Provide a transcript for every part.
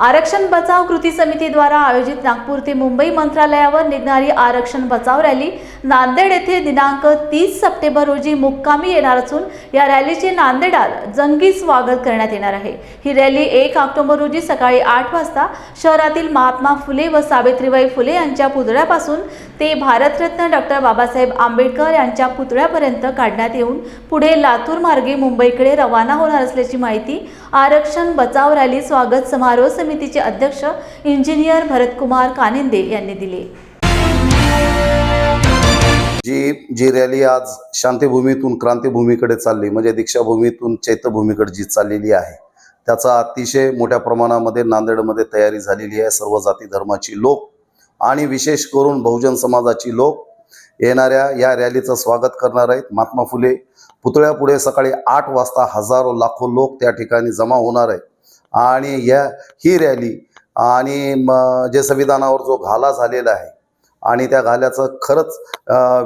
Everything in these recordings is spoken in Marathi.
आरक्षण बचाव कृती समितीद्वारा आयोजित नागपूर ते मुंबई मंत्रालयावर निघणारी आरक्षण बचाव रॅली नांदेड येथे दिनांक तीस सप्टेंबर रोजी मुक्कामी येणार असून या रॅलीचे नांदेडात जंगी स्वागत करण्यात येणार आहे. ही रॅली एक ऑक्टोबर रोजी सकाळी आठ वाजता शहरातील महात्मा फुले व सावित्रीबाई फुले यांच्या पुतळ्यापासून ते भारतरत्न डॉक्टर बाबासाहेब आंबेडकर यांच्या पुतळ्यापर्यंत काढण्यात येऊन पुढे लातूर मार्गे मुंबईकडे रवाना होणार असल्याची माहिती आरक्षण बचाव रॅली स्वागत समारोह समितीचे अध्यक्ष इंजिनियर भरतकुमार कानिंदे यांनी दिले. जी जी रॅली आज शांतीभूमीतून क्रांतीभूमीकडे चालली म्हणजे दीक्षाभूमीतून चैत्यभूमीकडे जी चाललेली आहे त्याचा अतिशय मोठ्या प्रमाणामध्ये नांदेडमध्ये तयारी झालेली आहे सर्व जाती धर्माची लोक आणि विशेष करून बहुजन समाजाची लोक. येणाऱ्या या रॅलीचं स्वागत करणार आहेत महात्मा फुले. पुतळ्यापुढे सकाळी आठ वाजता हजारो लाखो लोक त्या ठिकाणी जमा होणार आहेत. आणि या ही रॅली आणि म जे संविधानावर जो घाला झालेला आहे आणि त्या घाल्याचं खरंच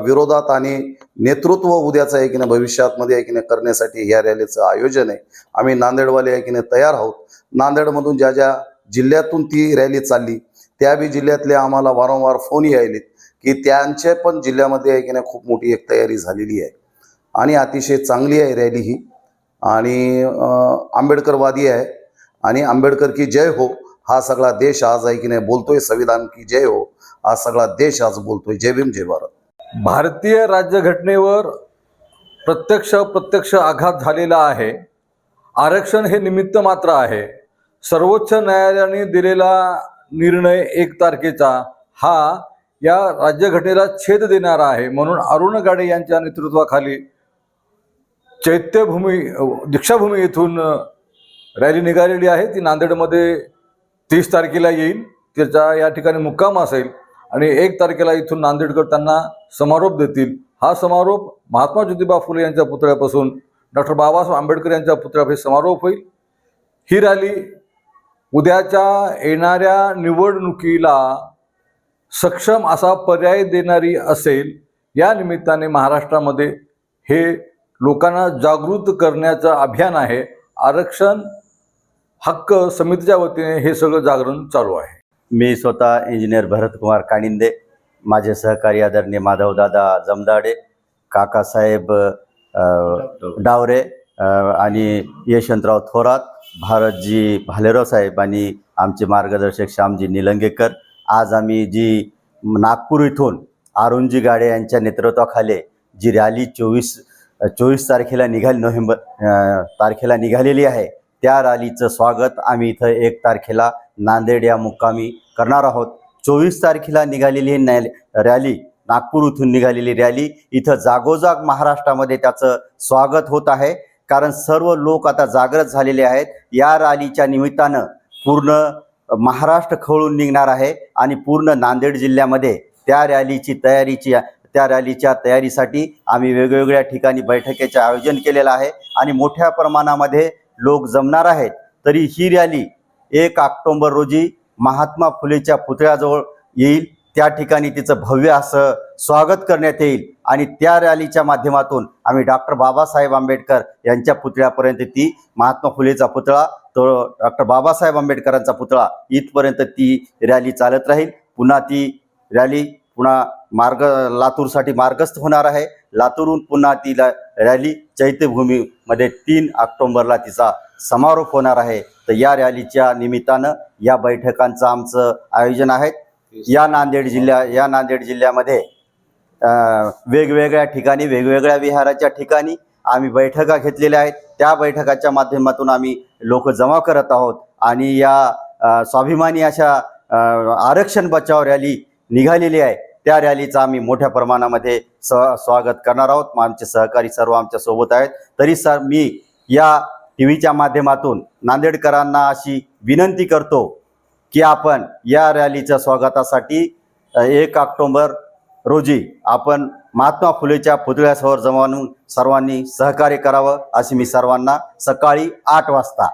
विरोधात आणि नेतृत्व उद्याचं आहे की नाही भविष्यातमध्ये आहे की नाही करण्यासाठी ह्या रॅलीचं आयोजन आहे. आम्ही नांदेडवाले आहे की नाही तयार आहोत. नांदेडमधून ज्या ज्या जिल्ह्यातून ती रॅली चालली त्या बी जिल्ह्यातले आम्हाला वारंवार फोन यायलेत की त्यांचे पण जिल्ह्यामध्ये आहे की नाही खूप मोठी एक तयारी झालेली आहे. आणि अतिशय चांगली आहे रॅली ही. आणि आंबेडकरवादी आहे. आणि आंबेडकर की जय हो हा सगळा देश आज आहे की नाही बोलतोय संविधान की जय हो हा सगळा देश आज बोलतोय. जय भीम जय भारत. भारतीय राज्यघटनेवर प्रत्यक्ष प्रत्यक्ष आघात झालेला आहे. आरक्षण हे निमित्त मात्र आहे. सर्वोच्च न्यायालयाने दिलेला निर्णय एक तारखेचा हा या राज्यघटनेला छेद देणारा आहे. म्हणून अरुण गाडे यांच्या नेतृत्वाखाली चैत्यभूमी दीक्षाभूमी येथून रॅली निघालेली आहे. ती नांदेडमध्ये तीस तारखेला येईल. त्याचा या ठिकाणी मुक्काम असेल आणि एक तारखेला इथून नांदेडकर त्यांना समारोप देतील. हा समारोप महात्मा ज्योतिबा फुले यांच्या पुतळ्यापासून डॉक्टर बाबासाहेब आंबेडकर यांच्या पुतळ्यापासून समारोप होईल. ही रॅली उद्याच्या येणाऱ्या निवडणुकीला सक्षम असा पर्याय देणारी असेल. या निमित्ताने महाराष्ट्रामध्ये हे लोकांना जागृत करण्याचं अभियान आहे. आरक्षण हक्क समितीच्या वतीने हे सगळं जागरण चालू आहे. मी स्वतः इंजिनियर भरतकुमार कानिंदे माझे सहकारी आदरणीय माधवदादा जमदाडे काकासाहेब डावरे आणि यशवंतराव थोरात भारतजी भालेराव साहेब आणि आमचे मार्गदर्शक श्यामजी निलंगेकर. आज आम्ही जी नागपूर इथून अरुणजी गाडे यांच्या नेतृत्वाखाली जी रॅली चोवीस चोवीस तारखेला निघाली नोव्हेंबर तारखेला निघालेली आहे त्या रॅलीचं स्वागत आम्ही इथं एक तारखेला नांदेड या मुक्कामी करणार आहोत. चोवीस तारखेला निघालेली ही नॅ रॅली नागपूर इथून निघालेली रॅली इथं जागोजाग महाराष्ट्रामध्ये त्याचं स्वागत होत आहे. कारण सर्व लोक आता जागृत झालेले आहेत. या रॅलीच्या निमित्तानं पूर्ण महाराष्ट्र खवळून निघणार आहे आणि पूर्ण नांदेड जिल्ह्यामध्ये त्या रॅलीची तयारीची त्या रॅलीच्या तयारीसाठी आम्ही वेगवेगळ्या ठिकाणी बैठकीचे आयोजन केलेलं आहे. आणि मोठ्या प्रमाणामध्ये लोक जमणार आहेत तरी ही रॅली एक ऑक्टोंबर रोजी महात्मा फुलेच्या पुतळ्याजवळ येईल. त्या ठिकाणी तिचं भव्य असं स्वागत करण्यात येईल आणि त्या रॅलीच्या माध्यमातून आम्ही डॉक्टर बाबासाहेब आंबेडकर यांच्या पुतळ्यापर्यंत ती महात्मा फुलेचा पुतळा तो डॉक्टर बाबासाहेब आंबेडकरांचा पुतळा इथपर्यंत ती रॅली चालत राहील. पुन्हा ती रॅली पुन्हा मार्ग लातूरसाठी मार्गस्थ होणार आहे. लातूरहून पुन्हा तिला रॅली चैत्यभूमीमध्ये तीन ऑक्टोंबरला तिचा समारोप होणार आहे. तर या रॅलीच्या निमित्तानं या बैठकांचं आमचं आयोजन आहे. या नांदेड जिल्ह्या या नांदेड जिल्ह्यामध्ये वेगवेगळ्या ठिकाणी वेगवेगळ्या विहाराच्या ठिकाणी आम्ही बैठका घेतलेल्या आहेत. त्या बैठकाच्या माध्यमातून आम्ही लोक जमा करत आहोत आणि या स्वाभिमानी अशा आरक्षण बचाव रॅली निघालेली आहे. त्या रॅलीचं आम्ही मोठ्या प्रमाणामध्ये स स्वागत करणार आहोत. आमचे सहकारी सर्व आमच्यासोबत आहेत. तरी सर मी या टी व्हीच्या माध्यमातून नांदेडकरांना अशी विनंती करतो की आपण या रॅलीच्या स्वागतासाठी एक ऑक्टोंबर रोजी आपण महात्मा फुलेच्या पुतळ्यासमोर जमावून सर्वांनी सहकार्य करावं अशी मी सर्वांना सकाळी आठ वाजता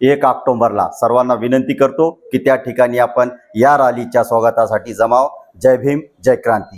एक ऑक्टोंबरला सर्वांना विनंती करतो की त्या ठिकाणी आपण या रॅलीच्या स्वागतासाठी जमाव. जय भीम जय क्रांती.